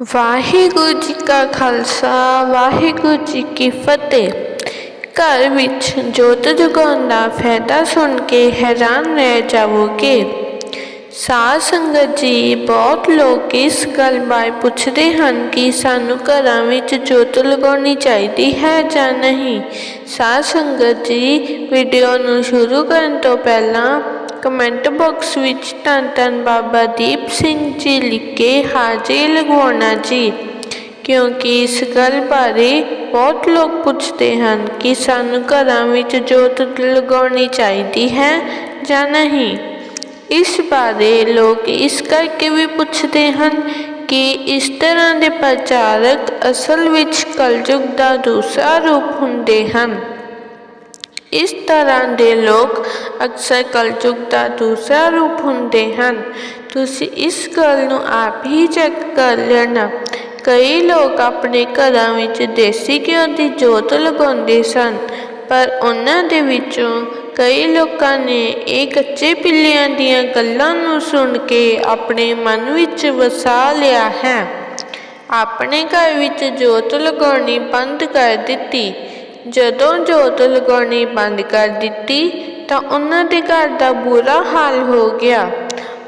ਵਾਹਿਗੁਰੂ ਜੀ ਕਾ ਖਾਲਸਾ, ਵਾਹਿਗੁਰੂ ਜੀ ਕੀ ਫਤਿਹ। ਘਰ ਵਿੱਚ ਜੋਤ ਜਗਾਉਣ ਦਾ ਫਾਇਦਾ ਸੁਣ ਕੇ ਹੈਰਾਨ ਰਹਿ ਜਾਵੋਗੇ। ਸਾਧ ਸੰਗਤ ਜੀ, ਬਹੁਤ ਲੋਕ ਇਸ ਗੱਲ ਬਾਰੇ ਪੁੱਛਦੇ ਹਨ ਕਿ ਸਾਨੂੰ ਘਰਾਂ ਵਿੱਚ ਜੋਤ ਲਗਾਉਣੀ ਚਾਹੀਦੀ ਹੈ ਜਾਂ ਨਹੀਂ। ਸਾਧ ਸੰਗਤ ਜੀ ਵੀਡੀਓ ਨੂੰ ਸ਼ੁਰੂ ਕਰਨ ਤੋਂ ਪਹਿਲਾਂ ਕਮੈਂਟ ਬਾਕਸ ਵਿੱਚ ਧੰਨ ਧੰਨ ਬਾਬਾ ਦੀਪ ਸਿੰਘ ਜੀ ਲਿਖ ਕੇ ਹਾਜ਼ਰੀ ਲਗਵਾਉਣਾ ਜੀ, ਕਿਉਂਕਿ ਇਸ ਗੱਲ ਬਾਰੇ ਬਹੁਤ ਲੋਕ ਪੁੱਛਦੇ ਹਨ ਕਿ ਸਾਨੂੰ ਘਰਾਂ ਵਿੱਚ ਜੋਤ ਲਗਾਉਣੀ ਚਾਹੀਦੀ ਹੈ ਜਾਂ ਨਹੀਂ। ਇਸ ਬਾਰੇ ਲੋਕ ਇਸ ਕਰਕੇ ਵੀ ਪੁੱਛਦੇ ਹਨ ਕਿ ਇਸ ਤਰ੍ਹਾਂ ਦੇ ਪ੍ਰਚਾਰਕ ਅਸਲ ਵਿੱਚ ਕਲਯੁਗ ਦਾ ਦੂਸਰਾ ਰੂਪ ਹੁੰਦੇ ਹਨ। ਇਸ ਤਰ੍ਹਾਂ ਦੇ ਲੋਕ ਅਕਸਰ ਕਲਯੁਗ ਦਾ ਦੂਸਰਾ ਰੂਪ ਹੁੰਦੇ ਹਨ। ਤੁਸੀਂ ਇਸ ਗੱਲ ਨੂੰ ਆਪ ਹੀ ਚੈੱਕ ਕਰ ਲੈਣਾ। ਕਈ ਲੋਕ ਆਪਣੇ ਘਰਾਂ ਵਿੱਚ ਦੇਸੀ ਘਿਓ ਦੀ ਜੋਤ ਲਗਾਉਂਦੇ ਸਨ, ਪਰ ਉਹਨਾਂ ਦੇ ਵਿੱਚੋਂ ਕਈ ਲੋਕਾਂ ਨੇ ਇਹ ਕੱਚੇ ਪਿੱਲਿਆਂ ਦੀਆਂ ਗੱਲਾਂ ਨੂੰ ਸੁਣ ਕੇ ਆਪਣੇ ਮਨ ਵਿੱਚ ਵਸਾ ਲਿਆ ਹੈ। ਆਪਣੇ ਘਰ ਵਿੱਚ ਜੋਤ ਲਗਾਉਣੀ ਬੰਦ ਕਰ ਦਿੱਤੀ। ਜਦੋਂ ਜੋਤ ਲਗਾਉਣੀ ਬੰਦ ਕਰ ਦਿੱਤੀ ਤਾਂ ਉਹਨਾਂ ਦੇ ਘਰ ਦਾ ਬੁਰਾ ਹਾਲ ਹੋ ਗਿਆ।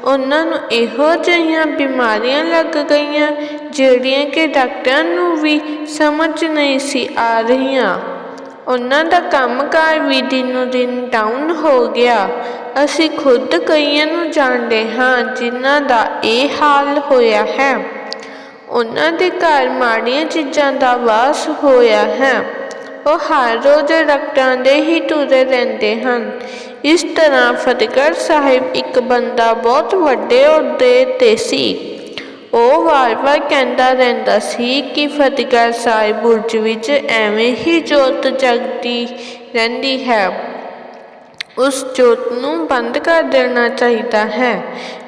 ਉਹਨਾਂ ਨੂੰ ਇਹੋ ਜਿਹੀਆਂ ਬਿਮਾਰੀਆਂ ਲੱਗ ਗਈਆਂ ਜਿਹੜੀਆਂ ਕਿ ਡਾਕਟਰਾਂ ਨੂੰ ਵੀ ਸਮਝ ਨਹੀਂ ਸੀ ਆ ਰਹੀਆਂ। ਉਹਨਾਂ ਦਾ ਕੰਮਕਾਰ ਵੀ ਦਿਨੋ ਦਿਨ ਡਾਊਨ ਹੋ ਗਿਆ। ਅਸੀਂ ਖੁਦ ਕਈਆਂ ਨੂੰ ਜਾਣਦੇ ਹਾਂ ਜਿਨ੍ਹਾਂ ਦਾ ਇਹ ਹਾਲ ਹੋਇਆ ਹੈ। ਉਹਨਾਂ ਦੇ ਘਰ ਮਾੜੀਆਂ ਚੀਜ਼ਾਂ ਦਾ ਵਾਸ ਹੋਇਆ ਹੈ। ਉਹ ਹਰ ਰੋਜ਼ ਡਾਕਟਰਾਂ ਦੇ ਹੀ ਤੁਰੇ ਰਹਿੰਦੇ ਹਨ। ਇਸ ਤਰ੍ਹਾਂ ਫਤਿਹਗੜ੍ਹ ਸਾਹਿਬ ਇੱਕ ਬੰਦਾ ਬਹੁਤ ਵੱਡੇ ਅਹੁਦੇ ਤੇ ਸੀ। ਉਹ ਵਾਰ-ਵਾਰ ਕਹਿੰਦਾ ਰਹਿੰਦਾ ਸੀ ਕਿ ਫਤਿਹਗੜ੍ਹ ਸਾਹਿਬ ਬੁਰਜ ਵਿੱਚ ਐਵੇਂ ਹੀ ਜੋਤ ਜਗਦੀ ਰਹਿੰਦੀ ਹੈ। ਉਸ ਜੋਤ ਨੂੰ ਬੰਦ ਕਰ ਦੇਣਾ ਚਾਹੀਦਾ ਹੈ।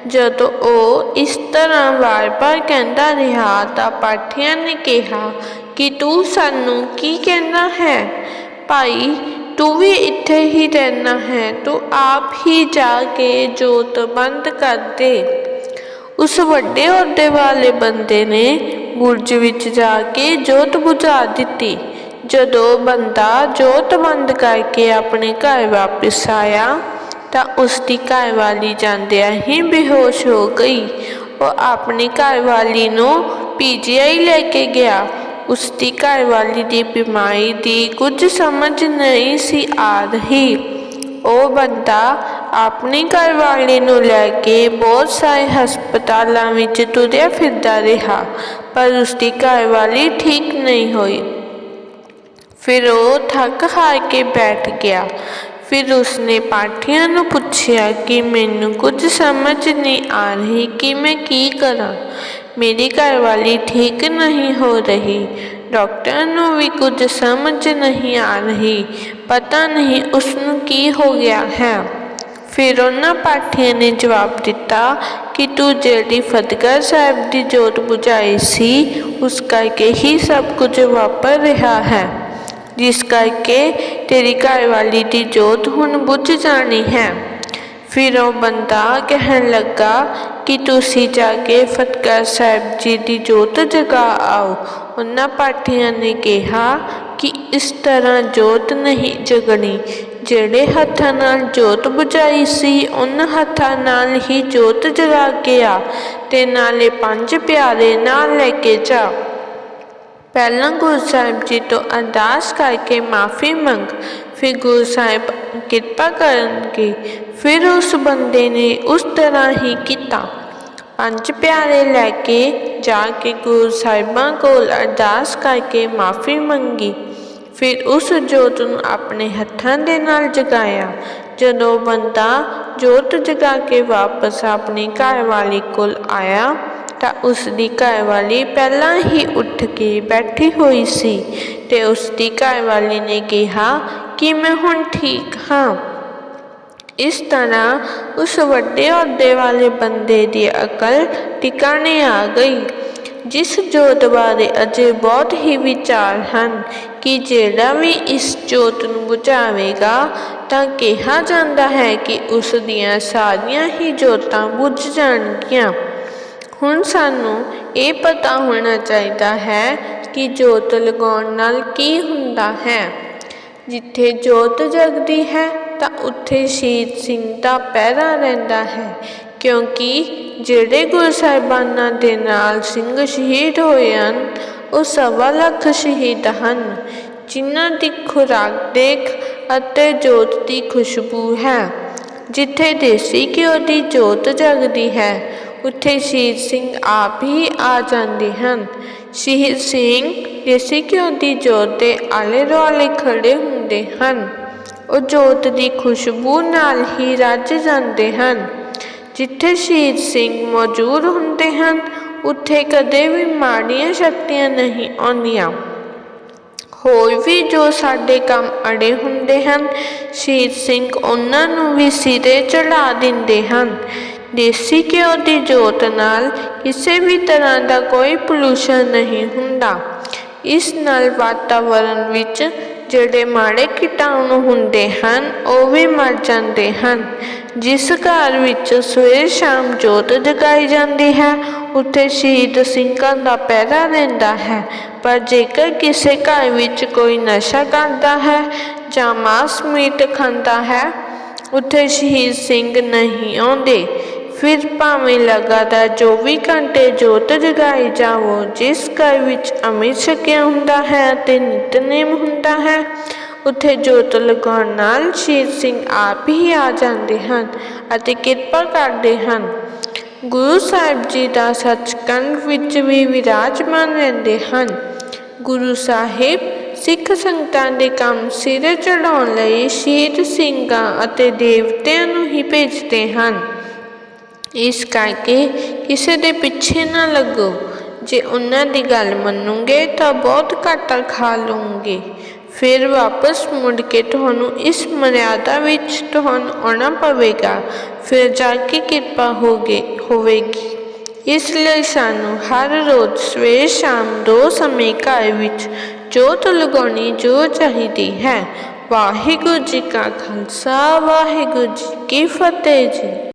ਜਦੋਂ ਉਹ ਇਸ ਤਰ੍ਹਾਂ ਵਾਰ-ਵਾਰ ਕਹਿੰਦਾ ਰਿਹਾ ਤਾਂ ਪਾਠੀਆਂ ਨੇ ਕਿਹਾ ਕਿ ਤੂੰ ਸਾਨੂੰ ਕੀ ਕਹਿਣਾ ਹੈ? ਭਾਈ, ਤੂੰ ਵੀ ਇੱਥੇ ਹੀ ਰਹਿਣਾ ਹੈ, ਤੂੰ ਆਪ ਹੀ ਜਾ ਕੇ ਜੋਤ ਬੰਦ ਕਰ ਦੇ। ਉਸ ਵੱਡੇ ਅਹੁਦੇ ਵਾਲੇ ਬੰਦੇ ਨੇ ਬੁਰਜ ਵਿੱਚ ਜਾ ਕੇ ਜੋਤ ਬੁਝਾ ਦਿੱਤੀ। ਜਦੋਂ ਬੰਦਾ ਜੋਤ ਬੰਦ ਕਰਕੇ ਆਪਣੇ ਘਰ ਵਾਪਸ ਆਇਆ, ਤਾਂ ਉਸ ਦੀ ਘਰਵਾਲੀ ਜਾਂਦਿਆਂ ਹੀ ਬੇਹੋਸ਼ ਹੋ ਗਈ। ਉਹ ਆਪਣੀ ਘਰਵਾਲੀ ਨੂੰ ਪੀਜੀਆਈ ਲੈ ਕੇ ਗਿਆ। ਉਸ ਦੀ ਘਰਵਾਲੀ ਦੀ ਬਿਮਾਰੀ ਦੀ ਕੁਝ ਸਮਝ ਨਹੀਂ ਸੀ ਆ ਰਹੀ। ਉਹ ਬੰਦਾ ਆਪਣੀ ਘਰਵਾਲੀ ਨੂੰ ਲੈ ਕੇ ਬਹੁਤ ਸਾਰੇ ਹਸਪਤਾਲਾਂ ਵਿੱਚ ਤੁਰਿਆ ਫਿਰਦਾ ਰਿਹਾ, ਪਰ ਉਸ ਦੀ ਘਰਵਾਲੀ ਠੀਕ ਨਹੀਂ ਹੋਈ। ਫਿਰ ਉਹ ਥੱਕ ਹਾਰ ਕੇ ਬੈਠ ਗਿਆ। ਫਿਰ ਉਸਨੇ ਪਾਠੀਆਂ ਨੂੰ ਪੁੱਛਿਆ ਕਿ ਮੈਨੂੰ ਕੁਝ ਸਮਝ ਨਹੀਂ ਆ ਰਹੀ ਕਿ ਮੈਂ ਕੀ ਕਰਾਂ। ਮੇਰੀ ਘਰਵਾਲੀ ਠੀਕ ਨਹੀਂ ਹੋ ਰਹੀ। ਡਾਕਟਰ ਨੂੰ ਵੀ ਕੁਝ ਸਮਝ ਨਹੀਂ ਆ ਰਹੀ। ਪਤਾ ਨਹੀਂ ਉਸ ਨੂੰ ਕੀ ਹੋ ਗਿਆ ਹੈ। ਫਿਰ ਉਹਨਾਂ ਪਾਠੀਆਂ ਨੇ ਜਵਾਬ ਦਿੱਤਾ ਕਿ ਤੂੰ ਜਿਹੜੀ ਫਤਿਹਗੜ੍ਹ ਸਾਹਿਬ ਦੀ ਜੋਤ ਬੁਝਾਈ ਸੀ, ਉਸ ਕਰਕੇ ਹੀ ਸਭ ਕੁਝ ਵਾਪਰ ਰਿਹਾ ਹੈ। ਜਿਸ ਕਰਕੇ ਤੇਰੀ ਘਰਵਾਲੀ ਦੀ ਜੋਤ ਹੁਣ ਬੁਝ ਜਾਣੀ ਹੈ। ਫਿਰ ਉਹ ਬੰਦਾ ਕਹਿਣ ਲੱਗਾ ਕਿ ਤੁਸੀਂ ਜਾ ਕੇ ਫਤਿਹਗੜ੍ਹ ਸਾਹਿਬ ਜੀ ਦੀ ਜੋਤ ਜਗਾ ਆਓ। ਉਹਨਾਂ ਪਾਠੀਆਂ ਨੇ ਕਿਹਾ ਕਿ ਇਸ ਤਰ੍ਹਾਂ ਜੋਤ ਨਹੀਂ ਜਗਣੀ। ਜਿਹੜੇ ਹੱਥਾਂ ਨਾਲ ਜੋਤ ਬੁਝਾਈ ਸੀ, ਉਹਨਾਂ ਹੱਥਾਂ ਨਾਲ ਹੀ ਜੋਤ ਜਗਾ ਕੇ ਆ। ਤੇ ਨਾਲੇ ਪੰਜ ਪਿਆਰੇ ਨਾਲ ਲੈ ਕੇ ਜਾ। ਪਹਿਲਾਂ ਗੁਰੂ ਸਾਹਿਬ ਜੀ ਤੋਂ ਅਰਦਾਸ ਕਰਕੇ ਮਾਫੀ ਮੰਗ। ਫਿਰ ਗੁਰੂ ਸਾਹਿਬ ਕਿਰਪਾ ਕਰਨਗੇ। ਫਿਰ ਉਸ ਬੰਦੇ ਨੇ ਉਸ ਤਰ੍ਹਾਂ ਹੀ ਕੀਤਾ। ਪੰਜ ਪਿਆਰੇ ਲੈ ਕੇ ਜਾ ਕੇ ਗੁਰੂ ਸਾਹਿਬਾਂ ਕੋਲ ਅਰਦਾਸ ਕਰਕੇ ਮਾਫੀ ਮੰਗੀ। ਫਿਰ ਉਸ ਜੋਤ ਨੂੰ ਆਪਣੇ ਹੱਥਾਂ ਦੇ ਨਾਲ ਜਗਾਇਆ। ਜਦੋਂ ਬੰਦਾ ਜੋਤ ਜਗਾ ਕੇ ਵਾਪਸ ਆਪਣੀ ਘਰਵਾਲੀ ਕੋਲ ਆਇਆ ਤਾਂ ਉਸ ਦੀ ਘਰਵਾਲੀ ਪਹਿਲਾਂ ਹੀ ਉੱਠ ਕੇ ਬੈਠੀ ਹੋਈ ਸੀ ਤੇ ਉਸ ਦੀ ਘਰਵਾਲੀ ਨੇ ਕਿਹਾ, ਕਿ ਮੈਂ ਹੁਣ ਠੀਕ ਹਾਂ? ਇਸ ਤਰ੍ਹਾਂ ਉਸ ਵੱਡੇ ਅਹੁਦੇ ਵਾਲੇ ਬੰਦੇ ਦੀ ਅਕਲ ਟਿਕਾਣੇ ਆ ਗਈ, ਜਿਸ ਜੋਤ ਬਾਰੇ ਅਜੇ ਬਹੁਤ ਹੀ ਵਿਚਾਰ ਹਨ ਕਿ ਜਿਹੜਾ ਵੀ ਇਸ ਜੋਤ ਨੂੰ ਬੁਝਾਵੇਗਾ ਤਾਂ ਕਿਹਾ ਜਾਂਦਾ ਹੈ ਕਿ ਉਸ ਦੀਆਂ ਸਾਰੀਆਂ ਹੀ ਜੋਤਾਂ ਬੁਝ ਜਾਣਗੀਆਂ। ਹੁਣ ਸਾਨੂੰ ਇਹ ਪਤਾ ਹੋਣਾ ਚਾਹੀਦਾ ਹੈ ਕਿ ਜੋਤ ਲਗਾਉਣ ਨਾਲ ਕੀ ਹੁੰਦਾ ਹੈ। ਜਿੱਥੇ ਜੋਤ ਜਗਦੀ ਹੈ ਤਾਂ ਉੱਥੇ ਸ਼ਹੀਦ ਸਿੰਘ ਦਾ ਪਹਿਰਾ ਰਹਿੰਦਾ ਹੈ, ਕਿਉਂਕਿ ਜਿਹੜੇ ਗੁਰੂ ਸਾਹਿਬਾਨਾਂ ਦੇ ਨਾਲ ਸਿੰਘ ਸ਼ਹੀਦ ਹੋਏ ਹਨ, ਉਹ ਸਵਾ ਲੱਖ ਸ਼ਹੀਦ ਹਨ, ਜਿਨ੍ਹਾਂ ਦੀ ਖੁਰਾਕ ਦੇਖ ਅਤੇ ਜੋਤ ਦੀ ਖੁਸ਼ਬੂ ਹੈ। ਜਿੱਥੇ ਦੇਸੀ ਘਿਓ ਦੀ ਜੋਤ ਜਗਦੀ ਹੈ, ਉੱਥੇ ਸ਼ਹੀਦ ਸਿੰਘ ਆਪ ਹੀ ਆ ਜਾਂਦੇ ਹਨ। ਸ਼ਹੀਦ ਸਿੰਘ ਦੇਸੀ ਘਿਓ ਦੀ ਜੋਤ ਦੇ ਆਲੇ ਦੁਆਲੇ ਖੜੇ ਹੁੰਦੇ ਹਨ। ਉਹ ਜੋਤ ਦੀ ਖੁਸ਼ਬੂ ਨਾਲ ਹੀ ਰੱਜ ਜਾਂਦੇ ਹਨ। ਜਿੱਥੇ ਸ਼ਹੀਦ ਸਿੰਘ ਮੌਜੂਦ ਹੁੰਦੇ ਹਨ, ਉੱਥੇ ਕਦੇ ਵੀ ਮਾੜੀਆਂ ਸ਼ਕਤੀਆਂ ਨਹੀਂ ਆਉਂਦੀਆਂ। ਹੋਰ ਵੀ ਜੋ ਸਾਡੇ ਕੰਮ ਅੜੇ ਹੁੰਦੇ ਹਨ, ਸ਼ਹੀਦ ਸਿੰਘ ਉਹਨਾਂ ਨੂੰ ਵੀ ਸਿਰੇ ਚੜਾ ਦਿੰਦੇ ਹਨ। ਦੇਸੀ ਘਿਓ ਦੀ ਜੋਤ ਨਾਲ ਕਿਸੇ ਵੀ ਤਰ੍ਹਾਂ ਦਾ ਕੋਈ ਪੋਲੂਸ਼ਨ ਨਹੀਂ ਹੁੰਦਾ। ਇਸ ਨਾਲ ਵਾਤਾਵਰਣ ਵਿੱਚ ਜਿਹੜੇ ਮਾੜੇ ਕੀਟਾਣੂ ਹੁੰਦੇ ਹਨ, ਉਹ ਵੀ ਮਰ ਜਾਂਦੇ ਹਨ। ਜਿਸ ਘਰ ਵਿੱਚ ਸਵੇਰ ਸ਼ਾਮ ਜੋਤ ਜਗਾਈ ਜਾਂਦੀ ਹੈ, ਉੱਥੇ ਸ਼ਹੀਦ ਸਿੰਘਾਂ ਦਾ ਪਹਿਰਾ ਰਹਿੰਦਾ ਹੈ। ਪਰ ਜੇਕਰ ਕਿਸੇ ਘਰ ਵਿੱਚ ਕੋਈ ਨਸ਼ਾ ਕਰਦਾ ਹੈ ਜਾਂ ਮਾਸ ਮੀਟ ਖਾਂਦਾ ਹੈ, ਉੱਥੇ ਸ਼ਹੀਦ ਸਿੰਘ ਨਹੀਂ ਆਉਂਦੇ। ਫਿਰ ਭਾਵੇਂ ਲਗਾਤਾਰ 24 ਘੰਟੇ ਜੋਤ ਜਗਾਈ ਜਾਵੋ, ਜਿਸ ਘਰ ਵਿੱਚ ਅੰਮ੍ਰਿਤ ਛਕਿਆ ਹੁੰਦਾ ਹੈ ਤੇ ਨਿਤਨੇਮ ਹੁੰਦਾ ਹੈ, ਉੱਥੇ ਜੋਤ ਲਗਾਉਣ ਨਾਲ ਸ਼ਹੀਦ ਸਿੰਘ ਆਪ ਹੀ ਆ ਜਾਂਦੇ ਹਨ ਅਤੇ ਕਿਰਪਾ ਕਰਦੇ ਹਨ। ਗੁਰੂ ਸਾਹਿਬ ਜੀ ਦਾ ਸੱਚਖੰਡ ਵਿੱਚ ਵੀ ਵਿਰਾਜਮਾਨ ਰਹਿੰਦੇ ਹਨ। ਗੁਰੂ ਸਾਹਿਬ ਸਿੱਖ ਸੰਗਤਾਂ ਦੇ ਕੰਮ ਸਿਰੇ ਚੜਾਉਣ ਲਈ ਸ਼ਹੀਦ ਸਿੰਘਾਂ ਅਤੇ ਦੇਵਤਿਆਂ ਨੂੰ ਹੀ ਭੇਜਦੇ ਹਨ। ਇਸ ਕਰਕੇ ਕਿਸੇ ਦੇ ਪਿੱਛੇ ਨਾ ਲੱਗੋ। ਜੇ ਉਹਨਾਂ ਦੀ ਗੱਲ ਮੰਨੋਗੇ ਤਾਂ ਬਹੁਤ ਘਾਟਾ ਖਾ ਲਓਗੇ। ਫਿਰ ਵਾਪਸ ਮੁੜ ਕੇ ਤੁਹਾਨੂੰ ਇਸ ਮਰਿਆਦਾ ਵਿੱਚ ਤੁਹਾਨੂੰ ਆਉਣਾ ਪਵੇਗਾ। ਫਿਰ ਜਾ ਕੇ ਕਿਰਪਾ ਹੋਗੇ ਹੋਵੇਗੀ। ਇਸ ਲਈ ਸਾਨੂੰ ਹਰ ਰੋਜ਼ ਸਵੇਰ ਸ਼ਾਮ ਦੋ ਸਮੇਂ ਘਰ ਵਿੱਚ ਜੋਤ ਲਗਾਉਣੀ ਜੋ ਚਾਹੀਦੀ ਹੈ। ਵਾਹਿਗੁਰੂ ਜੀ ਕਾ ਖਾਲਸਾ, ਵਾਹਿਗੁਰੂ ਜੀ ਕੀ ਫਤਿਹ ਜੀ।